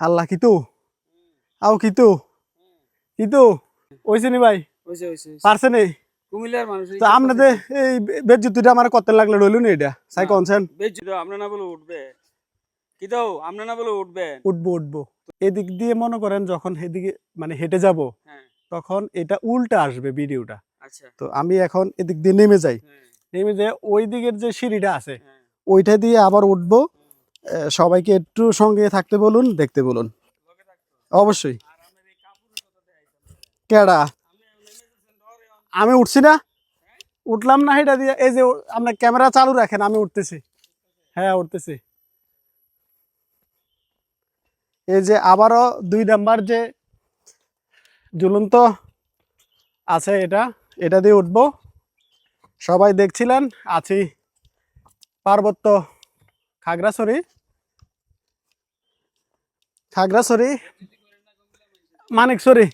আল্লাহ কিতু? আও কিতু? কিতু? ওইছে নি ভাই? পারছে নি? কুমিল্লার মানুষ তো আপনাদের এই বেজ্জুতিটা আমার কত লাগলে রইল নি এটা? সাই কনসেন। না বলে উঠবে। না বলে উঠবে। উঠবো উঠবো। এদিক দিয়ে মনে করেন যখন এদিকে মানে হেঁটে যাব হ্যাঁ। তখন এটা উল্টা আসবে ভিডিওটা। আচ্ছা। তো আমি এখন এদিক দিয়ে নেমে যাই। হ্যাঁ। নেমে যে ওই দিকের যে সিঁড়িটা আছে হ্যাঁ। ওইটা দিয়ে আবার উঠবো। সবাইকে একটু সঙ্গে থাকতে বলুন, দেখতে বলুন। অবশ্যই। কেডা? আমি উঠছি না? উঠলাম না এটা দিয়ে। এই যে আপনার ক্যামেরা চালু রাখেন, আমি উঠতেছি। হ্যাঁ উঠতেছি। এই যে আবারও দুই নাম্বার যে ঝুলন্ত আছে এটা এটা দিয়ে উঠবো। সবাই দেখছিলেন, আছি পার্বত্য খাগড়াছড়ি। খাগড়াছড়ি মানিকছড়ি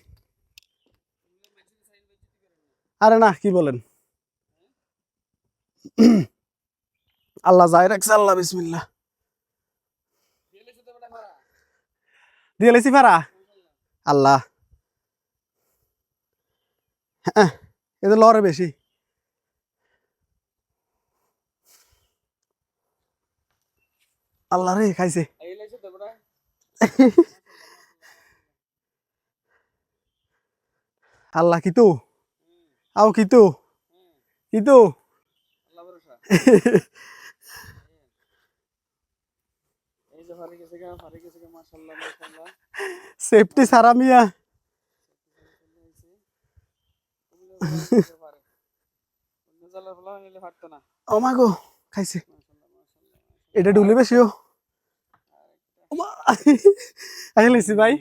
আরে না, কি বলেন? আল্লাহ যাই রাখছে, আল্লাহ বিসমিল্লাহ। দিয়ে লেছি ফারা আল্লাহ। হ্যাঁ এদের লড়ে বেশি। আল্লাহ রে, খাইছে। আল্লাহ কিতু আও কিতু কিতু সেফটি সারা মিয়া। ও খাইছে। এটা ডুলে বেশিও। আহিলিছি ভাই।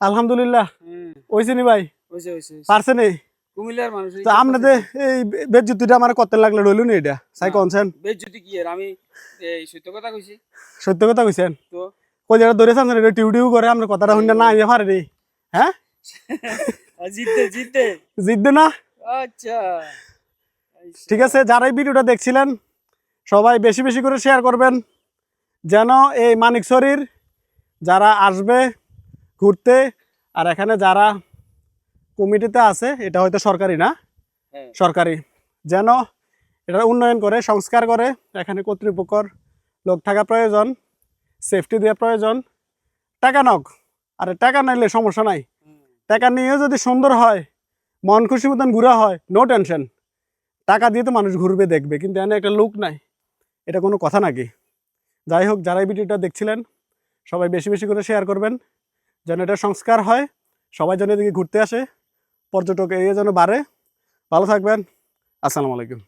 আলহামদুলিল্লাহ। হুম। ওইছে নি ভাই? হইছে হইছে পারছে নি? কুমিল্লার মানুষ তো আপনাদের এই বেজ্জুতিটা আমার কত লাগলে রইল নি এটা? সাই কনসেন। বেশ কি আর আমি এই সত্য কথা কইছি। সত্য কথা কইছেন? তো? কই এটা করে আমরা কথাটা না পারে হ্যাঁ? আর জিততে জিততে। না? আচ্ছা। ঠিক আছে যারা এই ভিডিওটা দেখছিলেন সবাই বেশি বেশি করে শেয়ার করবেন। যেন এই মানিকছড়ির যারা আসবে ঘুরতে আর এখানে যারা কমিটিতে আছে এটা হয়তো সরকারি না? হ্যাঁ। সরকারি। যেন এটা উন্নয়ন করে সংস্কার করে এখানে কর্তৃপক্ষর লোক থাকা প্রয়োজন সেফটি দেওয়া প্রয়োজন। টাকা নক আর টাকা নাইলে সমস্যা নাই। টাকা নিয়েও যদি সুন্দর হয় মন খুশি মতন ঘুরা হয় নো টেনশন টাকা দিয়ে তো মানুষ ঘুরবে দেখবে কিন্তু এখানে একটা লুক নাই। এটা কোনো কথা নাকি? যাই হোক যারা ভিডিওটা দেখছিলেন সবাই বেশি বেশি করে শেয়ার করবেন, যেন এটা সংস্কার হয়, সবাই যেন এদিকে ঘুরতে আসে, পর্যটক এরিয়া যেন বাড়ে। ভালো থাকবেন, আসসালামু আলাইকুম।